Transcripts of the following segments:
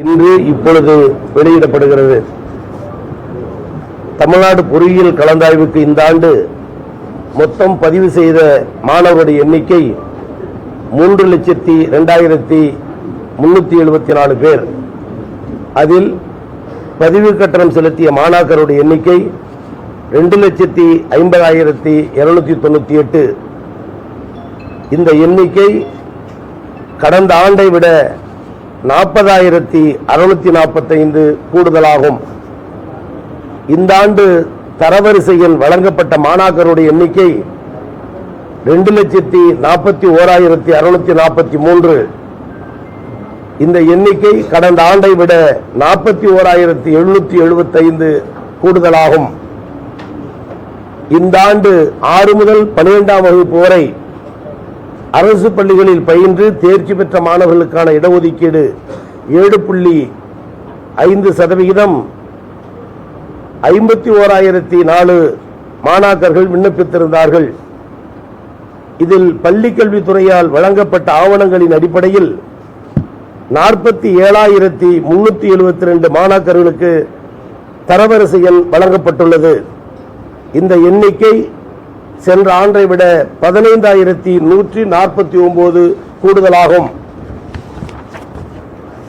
இன்று இப்பொழுது வெளியிடப்படுகிறது. தமிழ்நாடு பொறியியல் கலந்தாய்வுக்கு இந்த ஆண்டு மொத்தம் பதிவு செய்த மாணவருடைய எண்ணிக்கை மூன்று லட்சத்தி ரெண்டாயிரத்தி முன்னூற்றி எழுபத்தி நாலு பேர். அதில் பதிவு கட்டணம் செலுத்திய மாணாக்கருடைய எண்ணிக்கை ரெண்டு லட்சத்தி ஐம்பதாயிரத்தி இருநூத்தி தொண்ணூத்தி எட்டு. இந்த எண்ணிக்கை கடந்த ஆண்டை விட நாற்பதாயிரத்தி அறுநூத்தி நாற்பத்தைந்து கூடுதலாகும். இந்த ஆண்டு தரவரிசையில் வழங்கப்பட்ட மாணாக்கருடைய எண்ணிக்கை ரெண்டு லட்சத்தி நாற்பத்தி ஓராயிரத்தி அறுநூத்தி நாற்பத்தி மூன்று. இந்த எண்ணிக்கை கடந்த ஆண்டை விட நாற்பத்தி ஓராயிரத்தி எழுநூத்தி எழுபத்தைந்து கூடுதலாகும். இந்த ஆண்டு ஆறு முதல் பனிரெண்டாம் வகுப்பு வரை அரசு பள்ளிகளில் பயின்று தேர்ச்சி பெற்ற மாணவர்களுக்கான இடஒதுக்கீடு ஏழு புள்ளி ஐந்து சதவிகிதம். ஐம்பத்தி ஓராயிரத்தி நாலு மாணாக்கர்கள் விண்ணப்பித்திருந்தார்கள். இதில் பள்ளிக்கல்வித்துறையால் வழங்கப்பட்ட ஆவணங்களின் அடிப்படையில் நாற்பத்தி ஏழாயிரத்தி முன்னூத்தி எழுபத்தி ரெண்டு மாணாக்கர்களுக்கு தரவரிசை எண் வழங்கப்பட்டுள்ளது. இந்த எண்ணிக்கை சென்ற ஆண்டை விட பதினைந்தாயிரத்தி நூற்றி நாற்பத்தி ஒன்பது கூடுதலாகும்.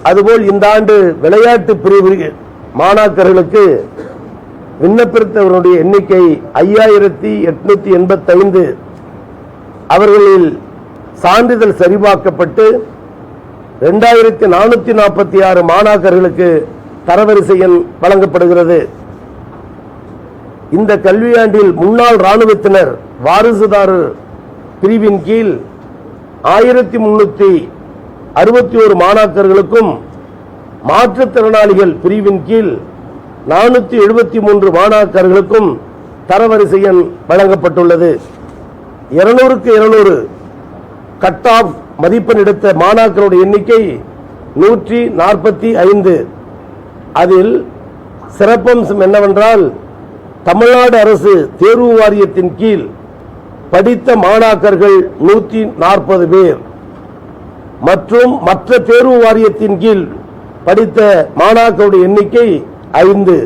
அதுபோல் இந்த ஆண்டு விளையாட்டு பிரிவு மாணாக்கர்களுக்கு விண்ணப்பித்தவருடைய எண்ணிக்கை ஐயாயிரத்தி எட்நூத்தி எண்பத்தைந்து. அவர்களில் சான்றிதழ் சரிபார்க்கப்பட்டு ரெண்டாயிரத்தி நானூத்தி நாற்பத்தி ஆறு மாணாக்கர்களுக்கு தரவரிசை எண் வழங்கப்படுகிறது. இந்த கல்வியாண்டில் முன்னாள் இராணுவத்தினர் வாரிசுதாரர் பிரிவின் கீழ் ஆயிரத்தி முன்னூத்தி அறுபத்தி ஒரு மாணாக்கர்களுக்கும் மாற்றுத்திறனாளிகள் பிரிவின் கீழ் நானூத்தி எழுபத்தி மூன்று மாணாக்கர்களுக்கும் தரவரிசை எண் வழங்கப்பட்டுள்ளது. இருநூறுக்கு இருநூறு கட் ஆஃப் மதிப்பெண் எடுத்த மாணாக்கருடைய எண்ணிக்கை நூற்றி நாற்பத்தி ஐந்து. அதில் சிறப்பம்சம் என்னவென்றால் தமிழ்நாடு அரசு தேர்வு வாரியத்தின் கீழ் படித்த மாணாக்கர்கள் நூற்றி நாற்பது பேர். மற்றும் மற்ற தேர்வு வாரியத்தின் கீழ் படித்த மாணாக்கருடைய எண்ணிக்கை ஐந்து.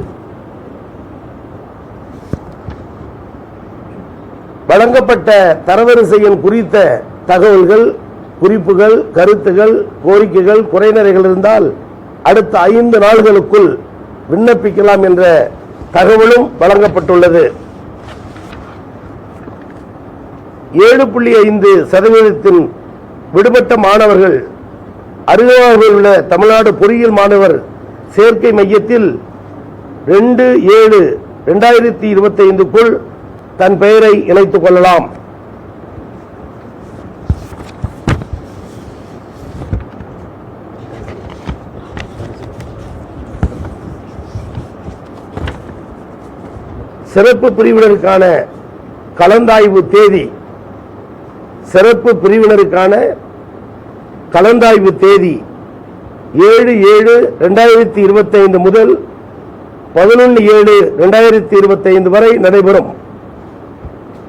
வழங்கப்பட்ட தரவரிசையின் குறித்த தகவல்கள் குறிப்புகள் கருத்துகள் கோரிக்கைகள் குறைநிறைகள் இருந்தால் அடுத்த ஐந்து நாள்களுக்குள் விண்ணப்பிக்கலாம் என்ற தகவலும் வழங்கப்பட்டுள்ளது. ஏழு புள்ளி ஐந்து சதவீதத்தின் விடுபட்ட மாணவர்கள் அருகாமையில் உள்ள தமிழ்நாடு பொறியியல் மாணவர் சேர்க்கை மையத்தில் ரெண்டு ஏழு ரெண்டாயிரத்தி இருபத்தைந்துக்குள் தன் பெயரை இணைத்துக் கொள்ளலாம். சிறப்பு பிரிவினருக்கான கலந்தாய்வு தேதி சிறப்பு பிரிவினருக்கான கலந்தாய்வு தேதி ஏழு ஏழு ரெண்டாயிரத்தி இருபத்தைந்து முதல் பதினொன்று ஏழு ரெண்டாயிரத்தி இருபத்தைந்து வரை நடைபெறும்.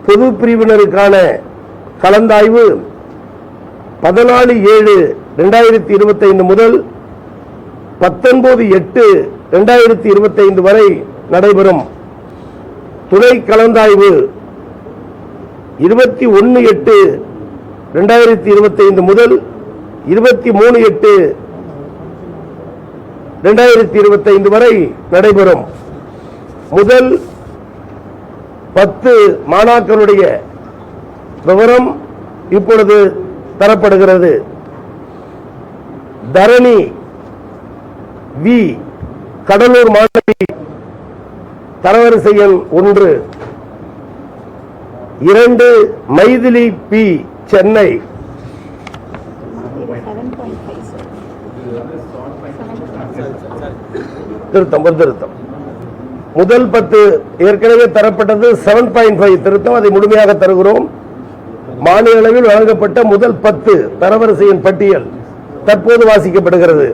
பொது பிரிவினருக்கான கலந்தாய்வு பதினாலு ஏழு ரெண்டாயிரத்தி இருபத்தைந்து முதல் பத்தொன்பது எட்டு ரெண்டாயிரத்தி இருபத்தைந்து வரை நடைபெறும். துணை கலந்தாய்வு. இருபத்தி ஒன்று எட்டு ரெண்டாயிரத்தி இருபத்தைந்து முதல் இருபத்தி மூணு எட்டு ரெண்டாயிரத்தி இருபத்தைந்து வரை நடைபெறும். முதல் பத்து மாணாக்கருடைய விவரம் இப்பொழுது தரப்படுகிறது. தரணி வி கடலூர் மாணவி தரவரிசை எண் ஒன்று. இரண்டு மைதிலி பி சென்னை. திருத்தம் ஒரு திருத்தம். முதல் பத்து ஏற்கனவே தரப்பட்டது செவன் பாயிண்ட் ஃபைவ் திருத்தம். அதை முழுமையாக தருகிறோம். மாநில அளவில் வழங்கப்பட்ட முதல் பத்து தரவரிசையின் பட்டியல் தற்போது வாசிக்கப்படுகிறது.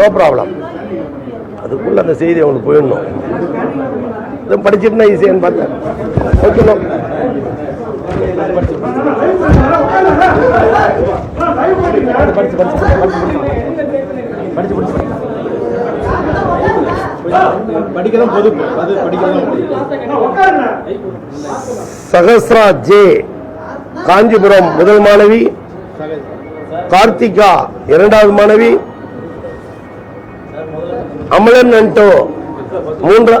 நோ ப்ராப்ளம் அதுக்குள்ள அந்த செய்தி அவங்களுக்கு போயிடணும். இதுவும் படிச்சிருந்தா ஈஸியான்னு பார்த்தேன். ஓகே படிக்கிறதும் பொதுப்பு அது படிக்கிறதும் சகஸ்ரா ஜே காஞ்சிபுரம் முதல் மாணவி. கார்த்திகா இரண்டாவது மாணவி. அமலன் அன்டோ மூன்றா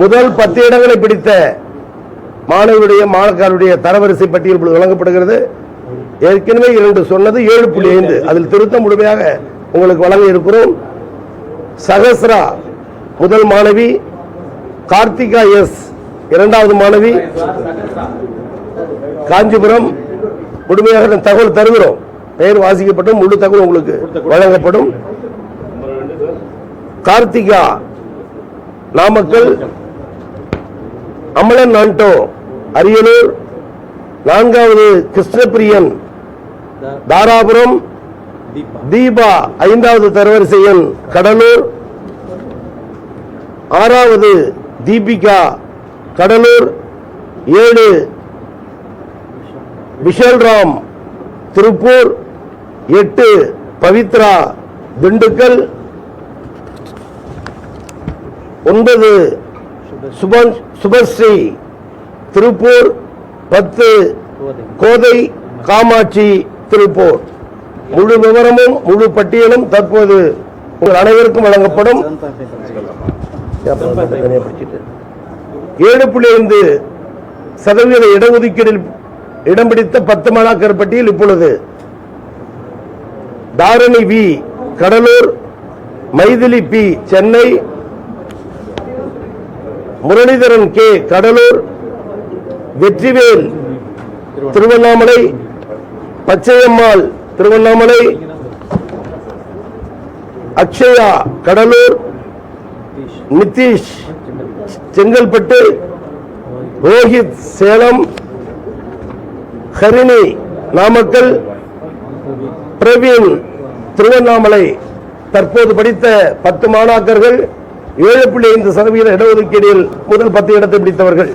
முதல் பத்து இடங்களை பிடித்த மாணவியுடைய மாணக்காருடைய தரவரிசை பட்டியல் வழங்கப்படுகிறது. ஏற்கனவே இரண்டு சொன்னது ஏழு புள்ளி ஐந்து. அதில் திருத்தம் முழுமையாக உங்களுக்கு வழங்க இருக்கிறோம். சகஸ்ரா முதல் மாணவி. கார்த்திகா எஸ் இரண்டாவது மாணவி. காஞ்சிபுரம் முழுமையாக தகவல் தருகிறோம். பெயர் வாசிக்கப்பட்டும் முழு தகவல் உங்களுக்கு வழங்கப்படும். கார்த்திகா நாமக்கல் அமலன் நான்டோ அரியலூர் நான்காவது கிருஷ்ணபிரியன் தாராபுரம் தீபா தீபா ஐந்தாவது தரவரிசை எண் கடலூர். ஆறாவது தீபிகா கடலூர். ஏழு விஷல்ராம் திருப்பூர் எட்டு பவித்ரா திண்டுக்கல் ஒன்பது சுபன் சுபஸ்ரீ திருப்பூர் பத்து கோதை கோதை காமாட்சி திருப்பூர். முழு விவரமும் முழு பட்டியலும் தற்போது உங்கள் அனைவருக்கும் வழங்கப்படும். ஏழு புள்ளி ஐந்து சதவீத இடஒதுக்கீடில் இடம் பிடித்த பத்து மாணாக்கர் பட்டியல் இப்பொழுது. Dharani V. Cuddalore Mythili P. Chennai Muralidharan K. Cuddalore Vetrivel Tiruvannamalai Pachaiyammal Tiruvannamalai Akshaya Cuddalore Nitish Chengalpattu Rohit Salem Harini Namakkal Praveen Tiruvannamalai தற்போது படித்த பத்து மாணாக்கர்கள் ஏழு புள்ளி ஐந்து சதவீத இடஒதுக்கீடில் முதல் பத்து இடத்தை பிடித்தவர்கள்.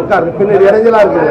உட்காரு பின்னாடி இடைஞ்சலா இருக்குது.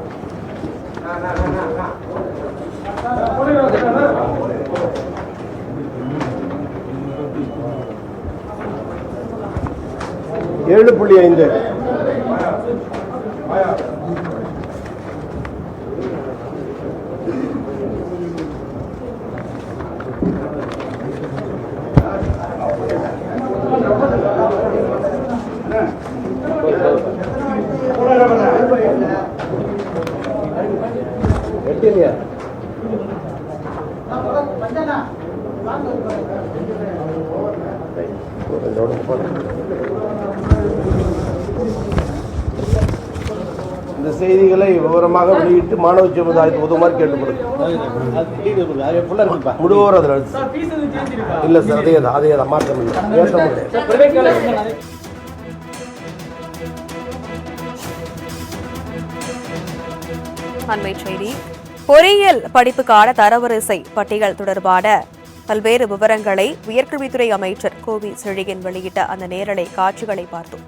ஏழு புள்ளி ஐந்து. விவரமாக வெளியிட்டு மாணவ சமுதாயத்துக்கு உதவுமாறு கேட்டுக்கொடுக்கும் முழுவோர் அதில் இல்லை சார் அதே தான் அதே தான் மாற்றம் இல்லை. ஏற்ற முடியாது அண்மை செய்தி. பொறியியல் படிப்புக்கான தரவரிசை பட்டியல் தொடர்பான பல்வேறு விவரங்களை உயர்கல்வித்துறை அமைச்சர் கோவி செழியன் வெளியிட்ட அந்த நேரலை காட்சிகளை பார்த்தோம்.